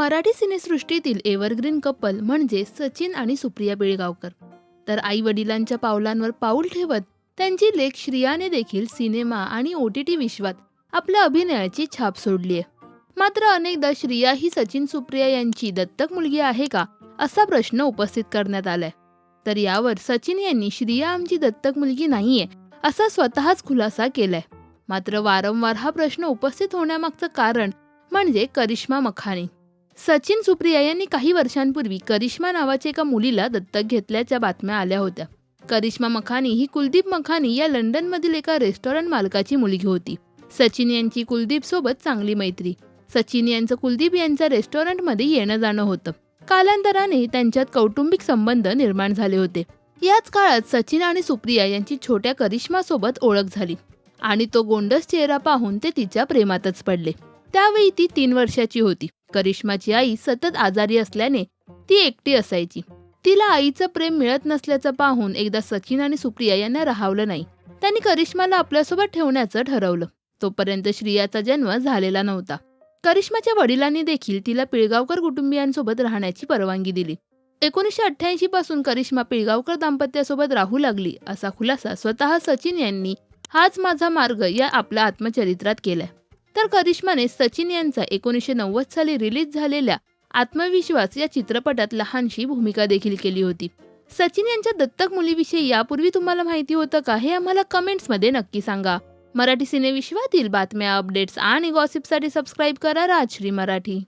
Marathi सिनेसृष्टीतील evergreen couple म्हणजे सचिन आणि सुप्रिया पिळगावकर तर आई वडिलांच्या पावलांवर पाऊल ठेवत त्यांची लेख श्रियाने देखील सिनेमा आणि ओ टी टी विश्वात आपल्या अभिनयाची छाप सोडली आहे. मात्र अनेकदा श्रिया ही सचिन सुप्रिया यांची दत्तक मुलगी आहे का असा प्रश्न उपस्थित करण्यात आलाय. तर यावर सचिन यांनी श्रिया आमची दत्तक मुलगी नाहीये असा स्वतःच खुलासा केलाय. मात्र वारंवार हा प्रश्न उपस्थित होण्यामागचं कारण म्हणजे करिश्मा मखानी. सचिन सुप्रिया यांनी काही वर्षांपूर्वी करिश्मा नावाच्या एका मुलीला दत्तक घेतल्याच्या बातम्या आल्या होत्या. करिश्मा मखानी ही कुलदीप मखानी या लंडनमधील एका रेस्टॉरंट मालकाची मुलगी होती. सचिन यांची कुलदीप सोबत चांगली मैत्री. सचिन यांचं कुलदीप यांच्या रेस्टॉरंटमध्ये येणं जाणं होतं. कालांतराने त्यांच्यात कौटुंबिक संबंध निर्माण झाले होते. याच काळात सचिन आणि सुप्रिया यांची छोट्या करिश्मा सोबत ओळख झाली आणि तो गोंडस चेहरा पाहून ते तिच्या प्रेमातच पडले. त्यावेळी ती तीन वर्षाची होती. करिश्माची आई सतत आजारी असल्याने ती एकटी असायची. तिला आईचं प्रेम मिळत नसल्याचं पाहून एकदा सचिन आणि सुप्रिया यांना राहावलं नाही. त्यांनी करिश्माला आपल्यासोबत ठेवण्याचं ठरवलं. तोपर्यंत श्रियाचा जन्म झालेला नव्हता. करिश्माच्या वडिलांनी देखील तिला पिळगावकर कुटुंबियांसोबत राहण्याची परवानगी दिली. एकोणीसशे अठ्ठ्याऐंशी पासून करिश्मा पिळगावकर दाम्पत्यासोबत राहू लागली असा खुलासा स्वतः सचिन यांनी हाच माझा मार्ग या आपल्या आत्मचरित्रात केलाय. तर करिश्माने सचिन यांचा एकोणीसशे नव्वद साली रिलीज झालेल्या आत्मविश्वास या चित्रपटात लहानशी भूमिका देखील केली होती. सचिन यांच्या दत्तक मुलीविषयी यापूर्वी तुम्हाला माहिती होतं का हे आम्हाला कमेंट्समध्ये नक्की सांगा. मराठी सिनेविश्वातील बातम्या अपडेट्स आणि गॉसिपसाठी सबस्क्राईब करा राजश्री मराठी.